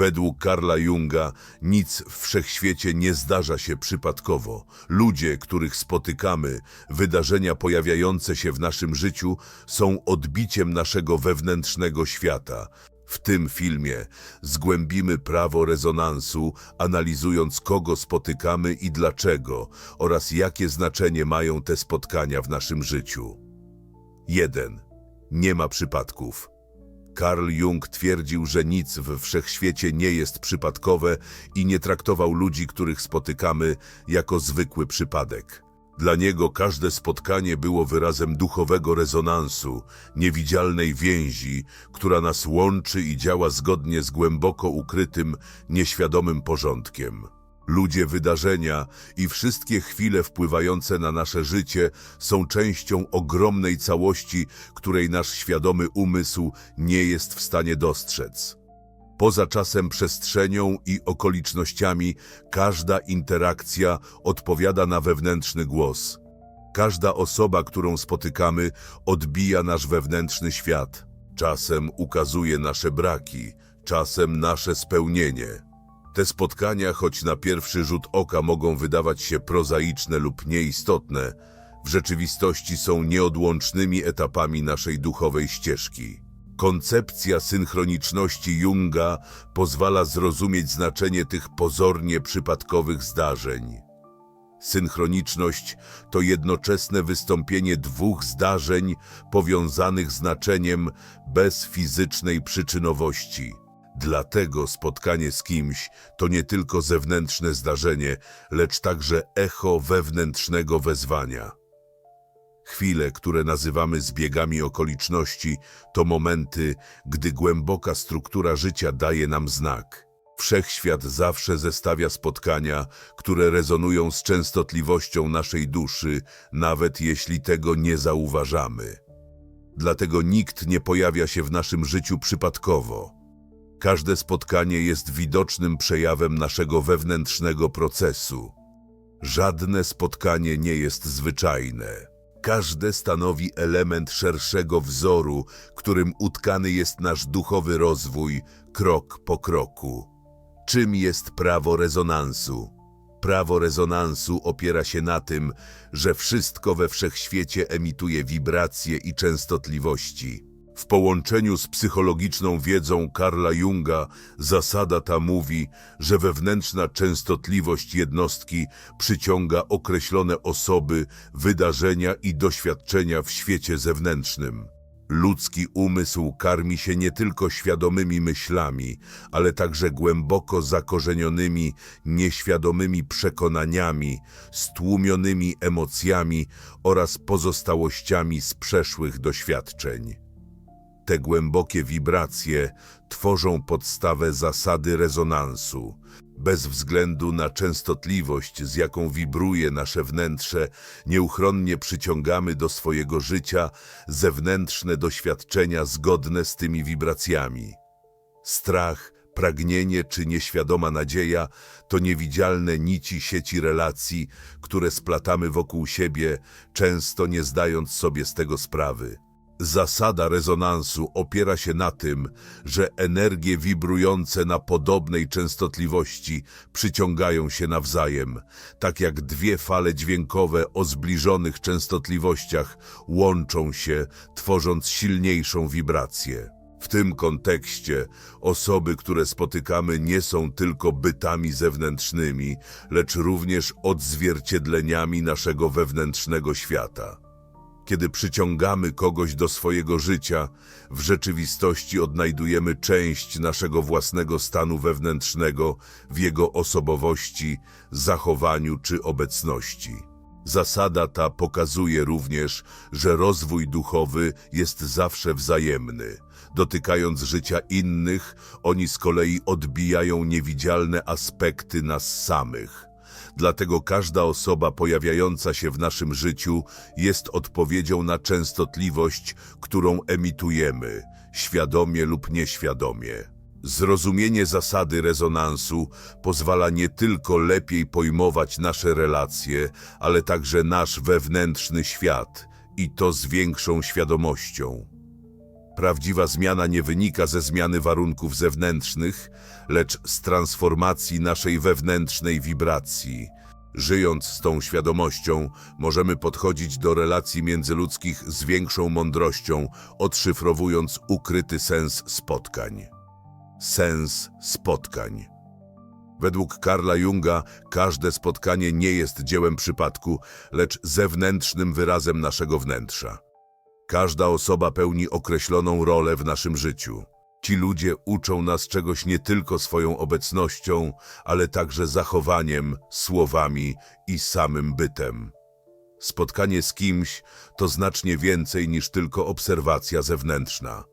Według Karla Junga nic w wszechświecie nie zdarza się przypadkowo. Ludzie, których spotykamy, wydarzenia pojawiające się w naszym życiu są odbiciem naszego wewnętrznego świata. W tym filmie zgłębimy prawo rezonansu, analizując kogo spotykamy i dlaczego oraz jakie znaczenie mają te spotkania w naszym życiu. 1. Nie ma przypadków. Carl Jung twierdził, że nic w wszechświecie nie jest przypadkowe i nie traktował ludzi, których spotykamy, jako zwykły przypadek. Dla niego każde spotkanie było wyrazem duchowego rezonansu, niewidzialnej więzi, która nas łączy i działa zgodnie z głęboko ukrytym, nieświadomym porządkiem. Ludzie, wydarzenia i wszystkie chwile wpływające na nasze życie są częścią ogromnej całości, której nasz świadomy umysł nie jest w stanie dostrzec. Poza czasem, przestrzenią i okolicznościami, każda interakcja odpowiada na wewnętrzny głos. Każda osoba, którą spotykamy, odbija nasz wewnętrzny świat. Czasem ukazuje nasze braki, czasem nasze spełnienie. Te spotkania, choć na pierwszy rzut oka mogą wydawać się prozaiczne lub nieistotne, w rzeczywistości są nieodłącznymi etapami naszej duchowej ścieżki. Koncepcja synchroniczności Junga pozwala zrozumieć znaczenie tych pozornie przypadkowych zdarzeń. Synchroniczność to jednoczesne wystąpienie dwóch zdarzeń powiązanych znaczeniem bez fizycznej przyczynowości. Dlatego spotkanie z kimś to nie tylko zewnętrzne zdarzenie, lecz także echo wewnętrznego wezwania. Chwile, które nazywamy zbiegami okoliczności, to momenty, gdy głęboka struktura życia daje nam znak. Wszechświat zawsze zestawia spotkania, które rezonują z częstotliwością naszej duszy, nawet jeśli tego nie zauważamy. Dlatego nikt nie pojawia się w naszym życiu przypadkowo. Każde spotkanie jest widocznym przejawem naszego wewnętrznego procesu. Żadne spotkanie nie jest zwyczajne. Każde stanowi element szerszego wzoru, którym utkany jest nasz duchowy rozwój krok po kroku. Czym jest prawo rezonansu? Prawo rezonansu opiera się na tym, że wszystko we wszechświecie emituje wibracje i częstotliwości. W połączeniu z psychologiczną wiedzą Karla Junga zasada ta mówi, że wewnętrzna częstotliwość jednostki przyciąga określone osoby, wydarzenia i doświadczenia w świecie zewnętrznym. Ludzki umysł karmi się nie tylko świadomymi myślami, ale także głęboko zakorzenionymi, nieświadomymi przekonaniami, stłumionymi emocjami oraz pozostałościami z przeszłych doświadczeń. Te głębokie wibracje tworzą podstawę zasady rezonansu. Bez względu na częstotliwość, z jaką wibruje nasze wnętrze, nieuchronnie przyciągamy do swojego życia zewnętrzne doświadczenia zgodne z tymi wibracjami. Strach, pragnienie czy nieświadoma nadzieja to niewidzialne nici sieci relacji, które splatamy wokół siebie, często nie zdając sobie z tego sprawy. Zasada rezonansu opiera się na tym, że energie wibrujące na podobnej częstotliwości przyciągają się nawzajem, tak jak dwie fale dźwiękowe o zbliżonych częstotliwościach łączą się, tworząc silniejszą wibrację. W tym kontekście osoby, które spotykamy, nie są tylko bytami zewnętrznymi, lecz również odzwierciedleniami naszego wewnętrznego świata. Kiedy przyciągamy kogoś do swojego życia, w rzeczywistości odnajdujemy część naszego własnego stanu wewnętrznego w jego osobowości, zachowaniu czy obecności. Zasada ta pokazuje również, że rozwój duchowy jest zawsze wzajemny. Dotykając życia innych, oni z kolei odbijają niewidzialne aspekty nas samych. Dlatego każda osoba pojawiająca się w naszym życiu jest odpowiedzią na częstotliwość, którą emitujemy, świadomie lub nieświadomie. Zrozumienie zasady rezonansu pozwala nie tylko lepiej pojmować nasze relacje, ale także nasz wewnętrzny świat i to z większą świadomością. Prawdziwa zmiana nie wynika ze zmiany warunków zewnętrznych, lecz z transformacji naszej wewnętrznej wibracji. Żyjąc z tą świadomością, możemy podchodzić do relacji międzyludzkich z większą mądrością, odszyfrowując ukryty sens spotkań. Sens spotkań. Według Karla Junga każde spotkanie nie jest dziełem przypadku, lecz zewnętrznym wyrazem naszego wnętrza. Każda osoba pełni określoną rolę w naszym życiu. Ci ludzie uczą nas czegoś nie tylko swoją obecnością, ale także zachowaniem, słowami i samym bytem. Spotkanie z kimś to znacznie więcej niż tylko obserwacja zewnętrzna.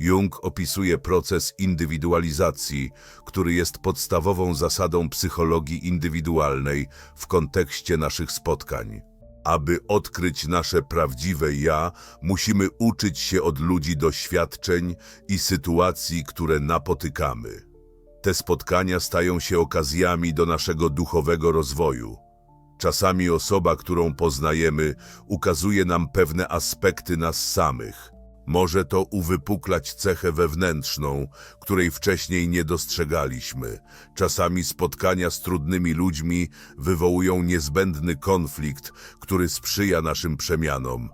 Jung opisuje proces indywidualizacji, który jest podstawową zasadą psychologii indywidualnej w kontekście naszych spotkań. Aby odkryć nasze prawdziwe ja, musimy uczyć się od ludzi doświadczeń i sytuacji, które napotykamy. Te spotkania stają się okazjami do naszego duchowego rozwoju. Czasami osoba, którą poznajemy, ukazuje nam pewne aspekty nas samych. Może to uwypuklać cechę wewnętrzną, której wcześniej nie dostrzegaliśmy. Czasami spotkania z trudnymi ludźmi wywołują niezbędny konflikt, który sprzyja naszym przemianom.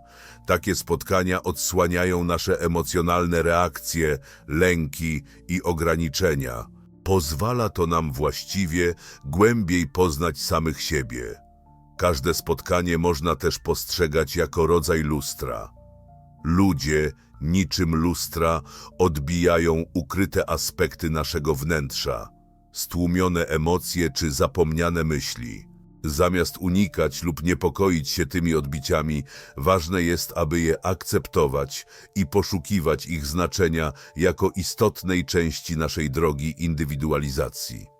Takie spotkania odsłaniają nasze emocjonalne reakcje, lęki i ograniczenia. Pozwala to nam właściwie głębiej poznać samych siebie. Każde spotkanie można też postrzegać jako rodzaj lustra. Ludzie, niczym lustra, odbijają ukryte aspekty naszego wnętrza, stłumione emocje czy zapomniane myśli. Zamiast unikać lub niepokoić się tymi odbiciami, ważne jest, aby je akceptować i poszukiwać ich znaczenia jako istotnej części naszej drogi indywidualizacji.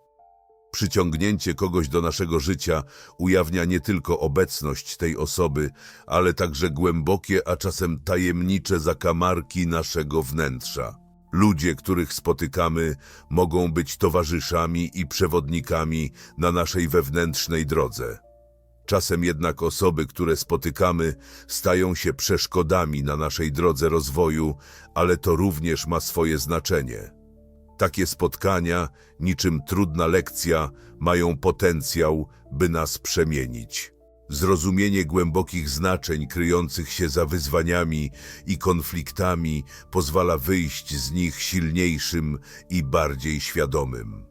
Przyciągnięcie kogoś do naszego życia ujawnia nie tylko obecność tej osoby, ale także głębokie, a czasem tajemnicze zakamarki naszego wnętrza. Ludzie, których spotykamy, mogą być towarzyszami i przewodnikami na naszej wewnętrznej drodze. Czasem jednak osoby, które spotykamy, stają się przeszkodami na naszej drodze rozwoju, ale to również ma swoje znaczenie. Takie spotkania, niczym trudna lekcja, mają potencjał, by nas przemienić. Zrozumienie głębokich znaczeń kryjących się za wyzwaniami i konfliktami pozwala wyjść z nich silniejszym i bardziej świadomym.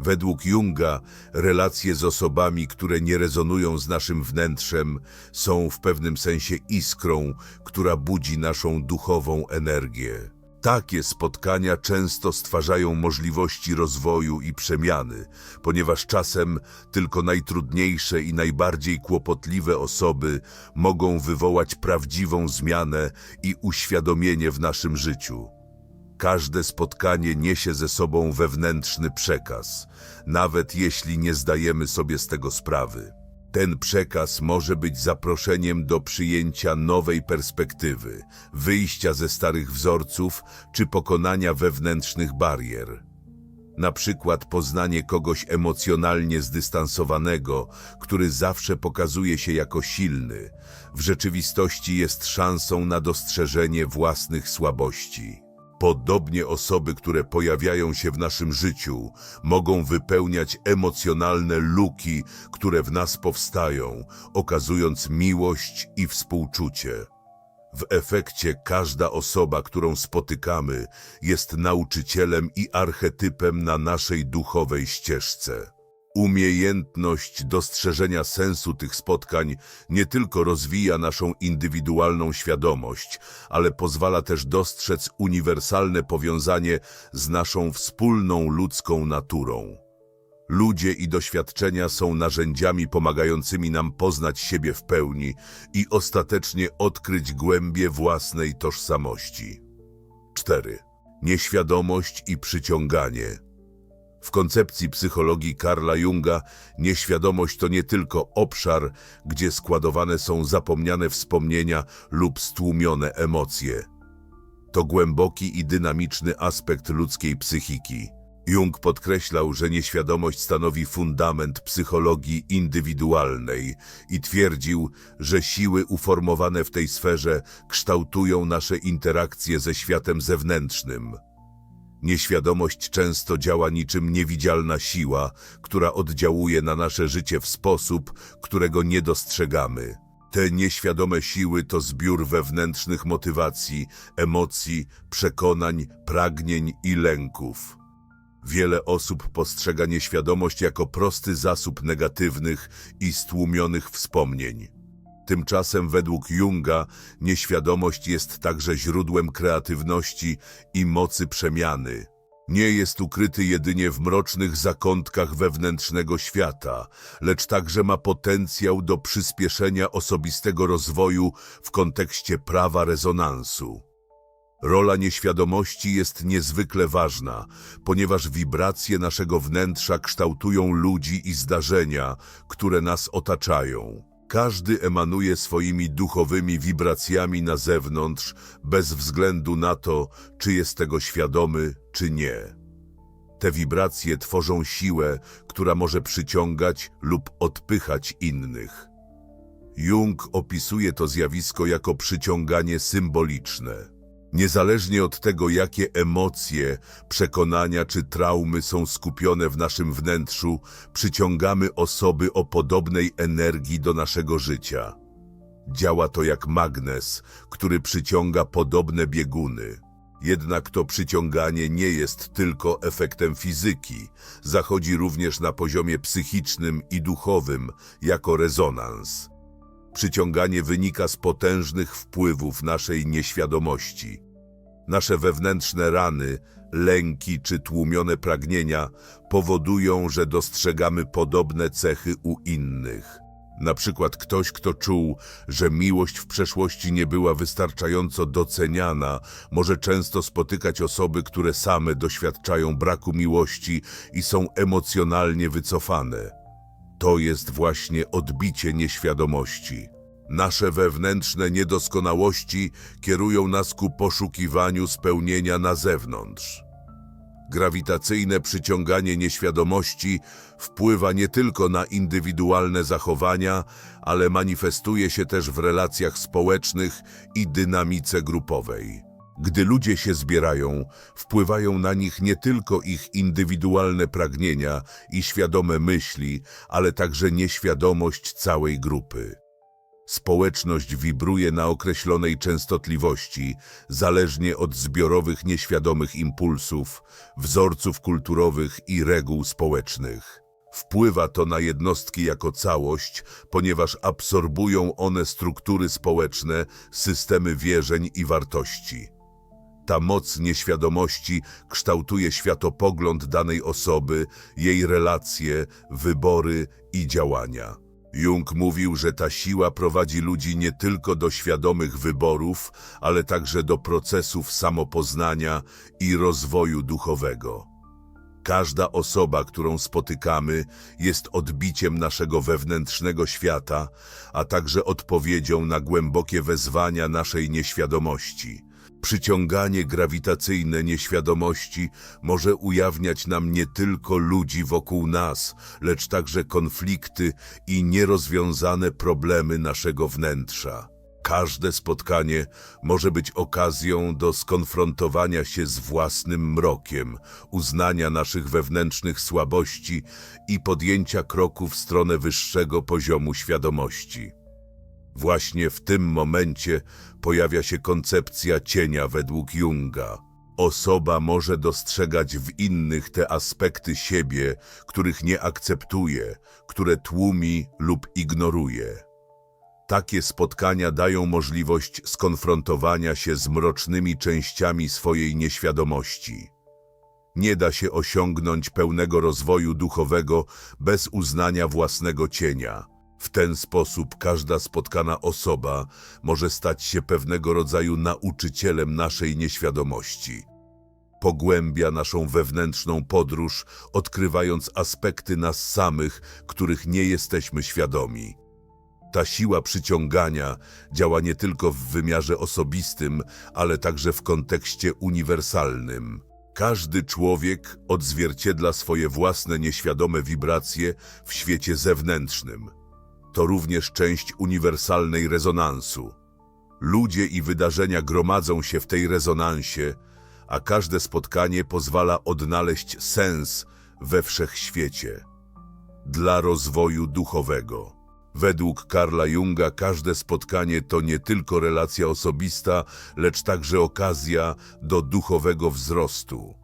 Według Junga relacje z osobami, które nie rezonują z naszym wnętrzem, są w pewnym sensie iskrą, która budzi naszą duchową energię. Takie spotkania często stwarzają możliwości rozwoju i przemiany, ponieważ czasem tylko najtrudniejsze i najbardziej kłopotliwe osoby mogą wywołać prawdziwą zmianę i uświadomienie w naszym życiu. Każde spotkanie niesie ze sobą wewnętrzny przekaz, nawet jeśli nie zdajemy sobie z tego sprawy. Ten przekaz może być zaproszeniem do przyjęcia nowej perspektywy, wyjścia ze starych wzorców czy pokonania wewnętrznych barier. Na przykład poznanie kogoś emocjonalnie zdystansowanego, który zawsze pokazuje się jako silny, w rzeczywistości jest szansą na dostrzeżenie własnych słabości. Podobnie osoby, które pojawiają się w naszym życiu, mogą wypełniać emocjonalne luki, które w nas powstają, okazując miłość i współczucie. W efekcie każda osoba, którą spotykamy, jest nauczycielem i archetypem na naszej duchowej ścieżce. Umiejętność dostrzeżenia sensu tych spotkań nie tylko rozwija naszą indywidualną świadomość, ale pozwala też dostrzec uniwersalne powiązanie z naszą wspólną ludzką naturą. Ludzie i doświadczenia są narzędziami pomagającymi nam poznać siebie w pełni i ostatecznie odkryć głębie własnej tożsamości. 4. Nieświadomość i przyciąganie. W koncepcji psychologii Karla Junga nieświadomość to nie tylko obszar, gdzie składowane są zapomniane wspomnienia lub stłumione emocje. To głęboki i dynamiczny aspekt ludzkiej psychiki. Jung podkreślał, że nieświadomość stanowi fundament psychologii indywidualnej i twierdził, że siły uformowane w tej sferze kształtują nasze interakcje ze światem zewnętrznym. Nieświadomość często działa niczym niewidzialna siła, która oddziałuje na nasze życie w sposób, którego nie dostrzegamy. Te nieświadome siły to zbiór wewnętrznych motywacji, emocji, przekonań, pragnień i lęków. Wiele osób postrzega nieświadomość jako prosty zasób negatywnych i stłumionych wspomnień. Tymczasem według Junga nieświadomość jest także źródłem kreatywności i mocy przemiany. Nie jest ukryty jedynie w mrocznych zakątkach wewnętrznego świata, lecz także ma potencjał do przyspieszenia osobistego rozwoju w kontekście prawa rezonansu. Rola nieświadomości jest niezwykle ważna, ponieważ wibracje naszego wnętrza kształtują ludzi i zdarzenia, które nas otaczają. Każdy emanuje swoimi duchowymi wibracjami na zewnątrz, bez względu na to, czy jest tego świadomy, czy nie. Te wibracje tworzą siłę, która może przyciągać lub odpychać innych. Jung opisuje to zjawisko jako przyciąganie symboliczne. Niezależnie od tego, jakie emocje, przekonania czy traumy są skupione w naszym wnętrzu, przyciągamy osoby o podobnej energii do naszego życia. Działa to jak magnes, który przyciąga podobne bieguny. Jednak to przyciąganie nie jest tylko efektem fizyki, zachodzi również na poziomie psychicznym i duchowym jako rezonans. Przyciąganie wynika z potężnych wpływów naszej nieświadomości. Nasze wewnętrzne rany, lęki czy tłumione pragnienia powodują, że dostrzegamy podobne cechy u innych. Na przykład ktoś, kto czuł, że miłość w przeszłości nie była wystarczająco doceniana, może często spotykać osoby, które same doświadczają braku miłości i są emocjonalnie wycofane. To jest właśnie odbicie nieświadomości. Nasze wewnętrzne niedoskonałości kierują nas ku poszukiwaniu spełnienia na zewnątrz. Grawitacyjne przyciąganie nieświadomości wpływa nie tylko na indywidualne zachowania, ale manifestuje się też w relacjach społecznych i dynamice grupowej. Gdy ludzie się zbierają, wpływają na nich nie tylko ich indywidualne pragnienia i świadome myśli, ale także nieświadomość całej grupy. Społeczność wibruje na określonej częstotliwości, zależnie od zbiorowych nieświadomych impulsów, wzorców kulturowych i reguł społecznych. Wpływa to na jednostki jako całość, ponieważ absorbują one struktury społeczne, systemy wierzeń i wartości. Ta moc nieświadomości kształtuje światopogląd danej osoby, jej relacje, wybory i działania. Jung mówił, że ta siła prowadzi ludzi nie tylko do świadomych wyborów, ale także do procesów samopoznania i rozwoju duchowego. Każda osoba, którą spotykamy, jest odbiciem naszego wewnętrznego świata, a także odpowiedzią na głębokie wezwania naszej nieświadomości. Przyciąganie grawitacyjne nieświadomości może ujawniać nam nie tylko ludzi wokół nas, lecz także konflikty i nierozwiązane problemy naszego wnętrza. Każde spotkanie może być okazją do skonfrontowania się z własnym mrokiem, uznania naszych wewnętrznych słabości i podjęcia kroku w stronę wyższego poziomu świadomości. Właśnie w tym momencie pojawia się koncepcja cienia według Junga. Osoba może dostrzegać w innych te aspekty siebie, których nie akceptuje, które tłumi lub ignoruje. Takie spotkania dają możliwość skonfrontowania się z mrocznymi częściami swojej nieświadomości. Nie da się osiągnąć pełnego rozwoju duchowego bez uznania własnego cienia. W ten sposób każda spotkana osoba może stać się pewnego rodzaju nauczycielem naszej nieświadomości. Pogłębia naszą wewnętrzną podróż, odkrywając aspekty nas samych, których nie jesteśmy świadomi. Ta siła przyciągania działa nie tylko w wymiarze osobistym, ale także w kontekście uniwersalnym. Każdy człowiek odzwierciedla swoje własne nieświadome wibracje w świecie zewnętrznym. To również część uniwersalnej rezonansu. Ludzie i wydarzenia gromadzą się w tej rezonansie, a każde spotkanie pozwala odnaleźć sens we wszechświecie. Dla rozwoju duchowego. Według Karla Junga każde spotkanie to nie tylko relacja osobista, lecz także okazja do duchowego wzrostu.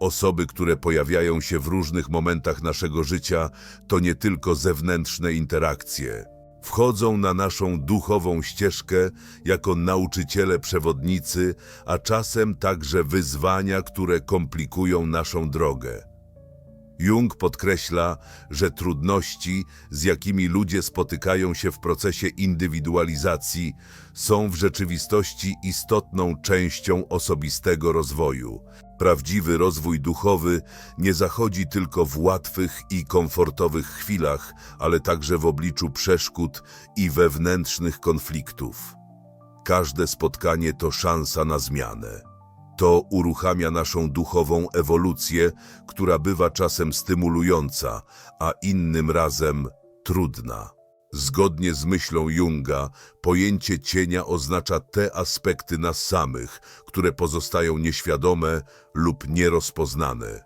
Osoby, które pojawiają się w różnych momentach naszego życia, to nie tylko zewnętrzne interakcje. Wchodzą na naszą duchową ścieżkę jako nauczyciele przewodnicy, a czasem także wyzwania, które komplikują naszą drogę. Jung podkreśla, że trudności, z jakimi ludzie spotykają się w procesie indywidualizacji, są w rzeczywistości istotną częścią osobistego rozwoju. Prawdziwy rozwój duchowy nie zachodzi tylko w łatwych i komfortowych chwilach, ale także w obliczu przeszkód i wewnętrznych konfliktów. Każde spotkanie to szansa na zmianę. To uruchamia naszą duchową ewolucję, która bywa czasem stymulująca, a innym razem trudna. Zgodnie z myślą Junga, pojęcie cienia oznacza te aspekty nas samych, które pozostają nieświadome lub nierozpoznane.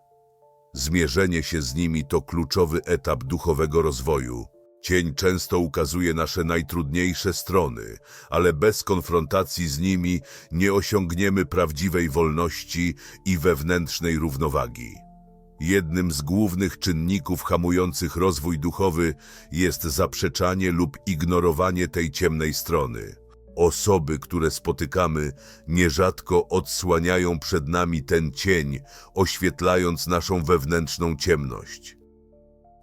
Zmierzenie się z nimi to kluczowy etap duchowego rozwoju. Cień często ukazuje nasze najtrudniejsze strony, ale bez konfrontacji z nimi nie osiągniemy prawdziwej wolności i wewnętrznej równowagi. Jednym z głównych czynników hamujących rozwój duchowy jest zaprzeczanie lub ignorowanie tej ciemnej strony. Osoby, które spotykamy, nierzadko odsłaniają przed nami ten cień, oświetlając naszą wewnętrzną ciemność.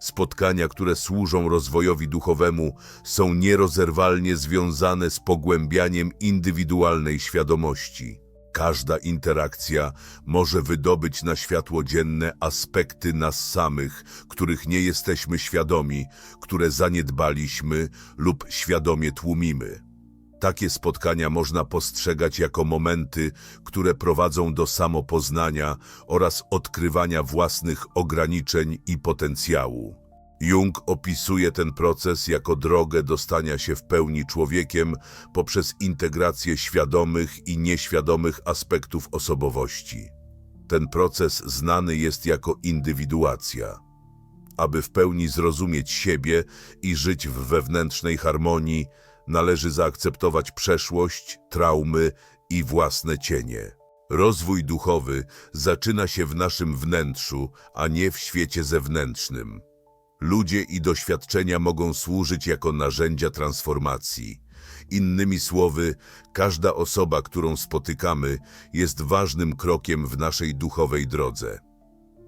Spotkania, które służą rozwojowi duchowemu, są nierozerwalnie związane z pogłębianiem indywidualnej świadomości. Każda interakcja może wydobyć na światło dzienne aspekty nas samych, których nie jesteśmy świadomi, które zaniedbaliśmy lub świadomie tłumimy. Takie spotkania można postrzegać jako momenty, które prowadzą do samopoznania oraz odkrywania własnych ograniczeń i potencjału. Jung opisuje ten proces jako drogę do stania się w pełni człowiekiem poprzez integrację świadomych i nieświadomych aspektów osobowości. Ten proces znany jest jako indywiduacja. Aby w pełni zrozumieć siebie i żyć w wewnętrznej harmonii, należy zaakceptować przeszłość, traumy i własne cienie. Rozwój duchowy zaczyna się w naszym wnętrzu, a nie w świecie zewnętrznym. Ludzie i doświadczenia mogą służyć jako narzędzia transformacji. Innymi słowy, każda osoba, którą spotykamy, jest ważnym krokiem w naszej duchowej drodze.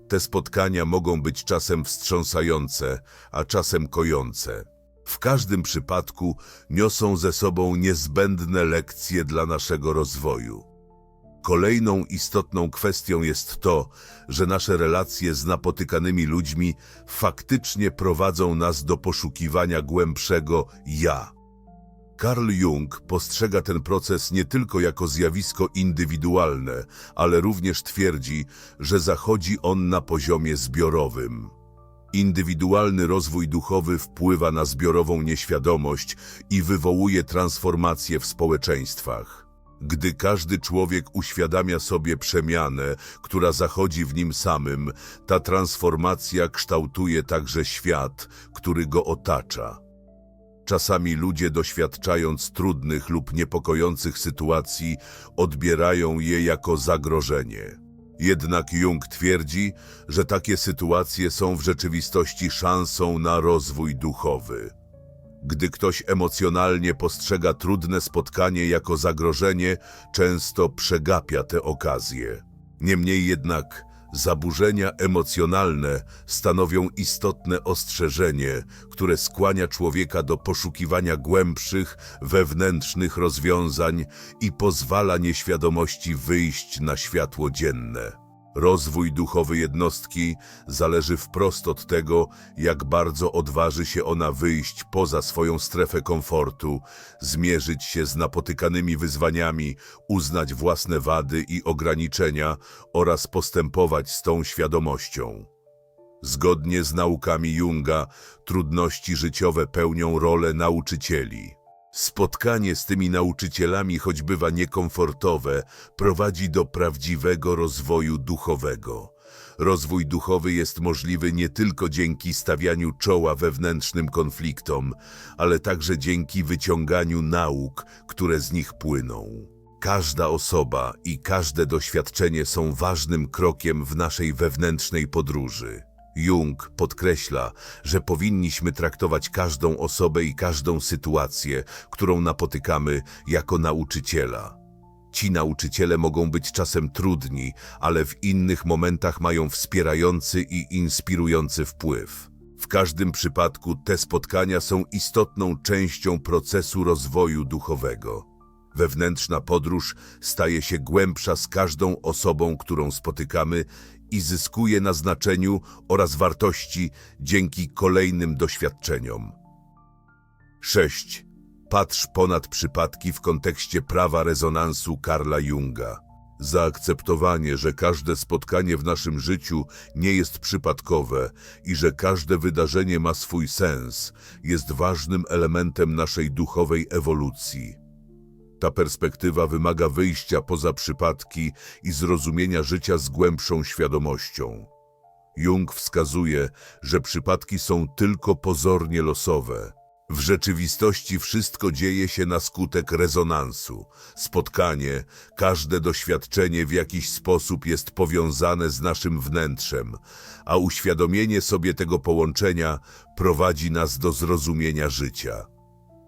Te spotkania mogą być czasem wstrząsające, a czasem kojące. W każdym przypadku niosą ze sobą niezbędne lekcje dla naszego rozwoju. Kolejną istotną kwestią jest to, że nasze relacje z napotykanymi ludźmi faktycznie prowadzą nas do poszukiwania głębszego ja. Carl Jung postrzega ten proces nie tylko jako zjawisko indywidualne, ale również twierdzi, że zachodzi on na poziomie zbiorowym. Indywidualny rozwój duchowy wpływa na zbiorową nieświadomość i wywołuje transformacje w społeczeństwach. Gdy każdy człowiek uświadamia sobie przemianę, która zachodzi w nim samym, ta transformacja kształtuje także świat, który go otacza. Czasami ludzie doświadczając trudnych lub niepokojących sytuacji odbierają je jako zagrożenie. Jednak Jung twierdzi, że takie sytuacje są w rzeczywistości szansą na rozwój duchowy. Gdy ktoś emocjonalnie postrzega trudne spotkanie jako zagrożenie, często przegapia te okazje. Niemniej jednak zaburzenia emocjonalne stanowią istotne ostrzeżenie, które skłania człowieka do poszukiwania głębszych, wewnętrznych rozwiązań i pozwala nieświadomości wyjść na światło dzienne. Rozwój duchowy jednostki zależy wprost od tego, jak bardzo odważy się ona wyjść poza swoją strefę komfortu, zmierzyć się z napotykanymi wyzwaniami, uznać własne wady i ograniczenia oraz postępować z tą świadomością. Zgodnie z naukami Junga, trudności życiowe pełnią rolę nauczycieli. Spotkanie z tymi nauczycielami, choć bywa niekomfortowe, prowadzi do prawdziwego rozwoju duchowego. Rozwój duchowy jest możliwy nie tylko dzięki stawianiu czoła wewnętrznym konfliktom, ale także dzięki wyciąganiu nauk, które z nich płyną. Każda osoba i każde doświadczenie są ważnym krokiem w naszej wewnętrznej podróży. Jung podkreśla, że powinniśmy traktować każdą osobę i każdą sytuację, którą napotykamy, jako nauczyciela. Ci nauczyciele mogą być czasem trudni, ale w innych momentach mają wspierający i inspirujący wpływ. W każdym przypadku te spotkania są istotną częścią procesu rozwoju duchowego. Wewnętrzna podróż staje się głębsza z każdą osobą, którą spotykamy i zyskuje na znaczeniu oraz wartości dzięki kolejnym doświadczeniom. 6. Patrz ponad przypadki w kontekście prawa rezonansu Karla Junga. Zaakceptowanie, że każde spotkanie w naszym życiu nie jest przypadkowe i że każde wydarzenie ma swój sens, jest ważnym elementem naszej duchowej ewolucji. Ta perspektywa wymaga wyjścia poza przypadki i zrozumienia życia z głębszą świadomością. Jung wskazuje, że przypadki są tylko pozornie losowe. W rzeczywistości wszystko dzieje się na skutek rezonansu. Spotkanie, każde doświadczenie w jakiś sposób jest powiązane z naszym wnętrzem, a uświadomienie sobie tego połączenia prowadzi nas do zrozumienia życia.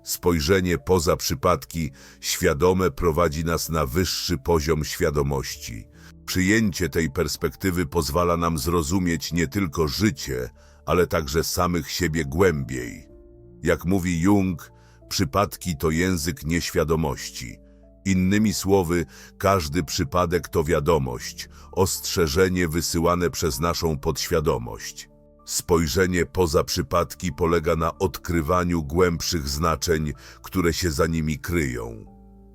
Spojrzenie poza przypadki świadome prowadzi nas na wyższy poziom świadomości. Przyjęcie tej perspektywy pozwala nam zrozumieć nie tylko życie, ale także samych siebie głębiej. Jak mówi Jung, przypadki to język nieświadomości. Innymi słowy, każdy przypadek to wiadomość, ostrzeżenie wysyłane przez naszą podświadomość. Spojrzenie poza przypadki polega na odkrywaniu głębszych znaczeń, które się za nimi kryją.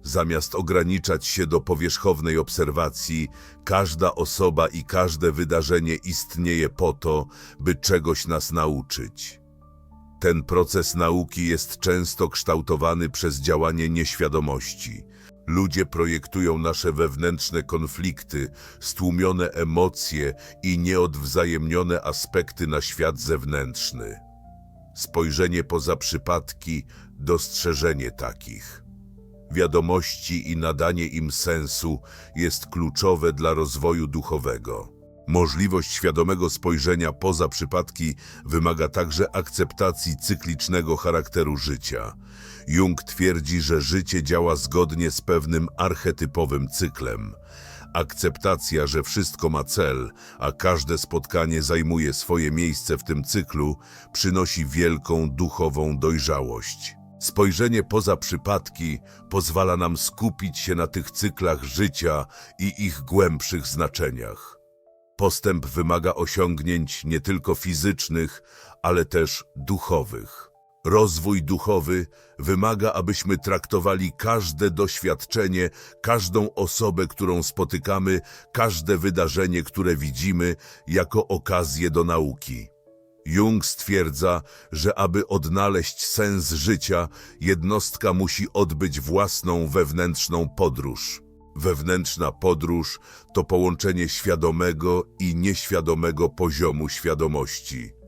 Zamiast ograniczać się do powierzchownej obserwacji, każda osoba i każde wydarzenie istnieje po to, by czegoś nas nauczyć. Ten proces nauki jest często kształtowany przez działanie nieświadomości. Ludzie projektują nasze wewnętrzne konflikty, stłumione emocje i nieodwzajemnione aspekty na świat zewnętrzny. Spojrzenie poza przypadki, dostrzeżenie takich. Wiadomości i nadanie im sensu jest kluczowe dla rozwoju duchowego. Możliwość świadomego spojrzenia poza przypadki wymaga także akceptacji cyklicznego charakteru życia. Jung twierdzi, że życie działa zgodnie z pewnym archetypowym cyklem. Akceptacja, że wszystko ma cel, a każde spotkanie zajmuje swoje miejsce w tym cyklu, przynosi wielką duchową dojrzałość. Spojrzenie poza przypadki pozwala nam skupić się na tych cyklach życia i ich głębszych znaczeniach. Postęp wymaga osiągnięć nie tylko fizycznych, ale też duchowych. Rozwój duchowy wymaga, abyśmy traktowali każde doświadczenie, każdą osobę, którą spotykamy, każde wydarzenie, które widzimy, jako okazję do nauki. Jung stwierdza, że aby odnaleźć sens życia, jednostka musi odbyć własną wewnętrzną podróż. Wewnętrzna podróż to połączenie świadomego i nieświadomego poziomu świadomości.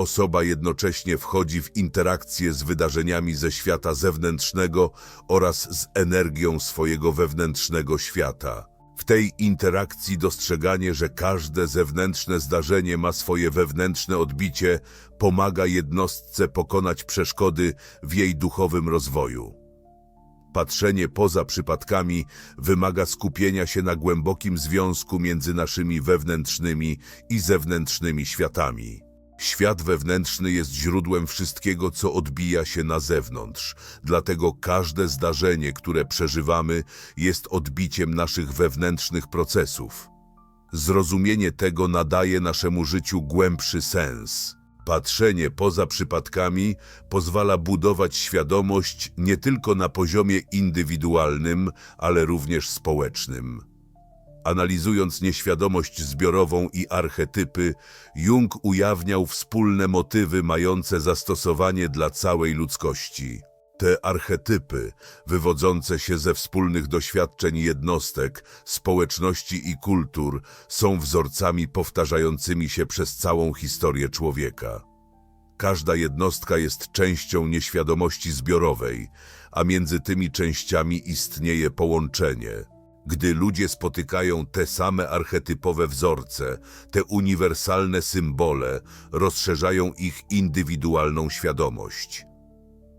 Osoba jednocześnie wchodzi w interakcję z wydarzeniami ze świata zewnętrznego oraz z energią swojego wewnętrznego świata. W tej interakcji dostrzeganie, że każde zewnętrzne zdarzenie ma swoje wewnętrzne odbicie, pomaga jednostce pokonać przeszkody w jej duchowym rozwoju. Patrzenie poza przypadkami wymaga skupienia się na głębokim związku między naszymi wewnętrznymi i zewnętrznymi światami. Świat wewnętrzny jest źródłem wszystkiego, co odbija się na zewnątrz, dlatego każde zdarzenie, które przeżywamy, jest odbiciem naszych wewnętrznych procesów. Zrozumienie tego nadaje naszemu życiu głębszy sens. Patrzenie poza przypadkami pozwala budować świadomość nie tylko na poziomie indywidualnym, ale również społecznym. Analizując nieświadomość zbiorową i archetypy, Jung ujawniał wspólne motywy mające zastosowanie dla całej ludzkości. Te archetypy, wywodzące się ze wspólnych doświadczeń jednostek, społeczności i kultur, są wzorcami powtarzającymi się przez całą historię człowieka. Każda jednostka jest częścią nieświadomości zbiorowej, a między tymi częściami istnieje połączenie. Gdy ludzie spotykają te same archetypowe wzorce, te uniwersalne symbole, rozszerzają ich indywidualną świadomość.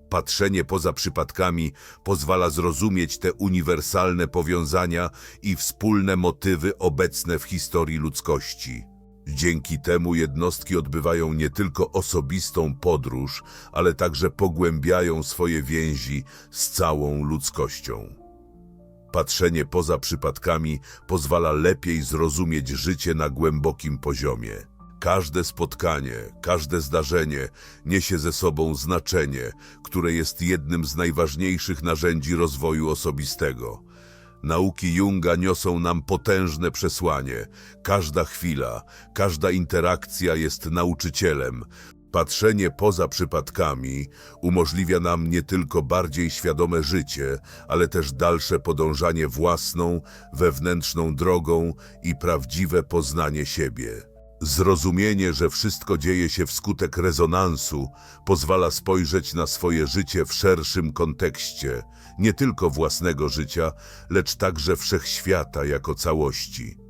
Patrzenie poza przypadkami pozwala zrozumieć te uniwersalne powiązania i wspólne motywy obecne w historii ludzkości. Dzięki temu jednostki odbywają nie tylko osobistą podróż, ale także pogłębiają swoje więzi z całą ludzkością. Patrzenie poza przypadkami pozwala lepiej zrozumieć życie na głębokim poziomie. Każde spotkanie, każde zdarzenie niesie ze sobą znaczenie, które jest jednym z najważniejszych narzędzi rozwoju osobistego. Nauki Junga niosą nam potężne przesłanie. Każda chwila, każda interakcja jest nauczycielem. Patrzenie poza przypadkami umożliwia nam nie tylko bardziej świadome życie, ale też dalsze podążanie własną, wewnętrzną drogą i prawdziwe poznanie siebie. Zrozumienie, że wszystko dzieje się wskutek rezonansu, pozwala spojrzeć na swoje życie w szerszym kontekście, nie tylko własnego życia, lecz także wszechświata jako całości.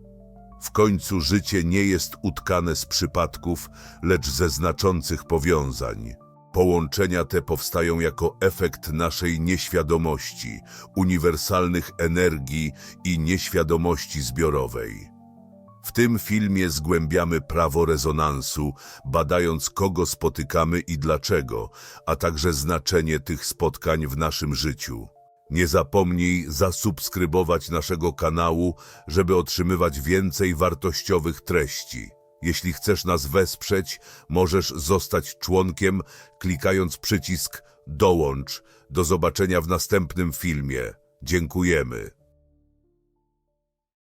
W końcu życie nie jest utkane z przypadków, lecz ze znaczących powiązań. Połączenia te powstają jako efekt naszej nieświadomości, uniwersalnych energii i nieświadomości zbiorowej. W tym filmie zgłębiamy prawo rezonansu, badając kogo spotykamy i dlaczego, a także znaczenie tych spotkań w naszym życiu. Nie zapomnij zasubskrybować naszego kanału, żeby otrzymywać więcej wartościowych treści. Jeśli chcesz nas wesprzeć, możesz zostać członkiem, klikając przycisk Dołącz. Do zobaczenia w następnym filmie. Dziękujemy.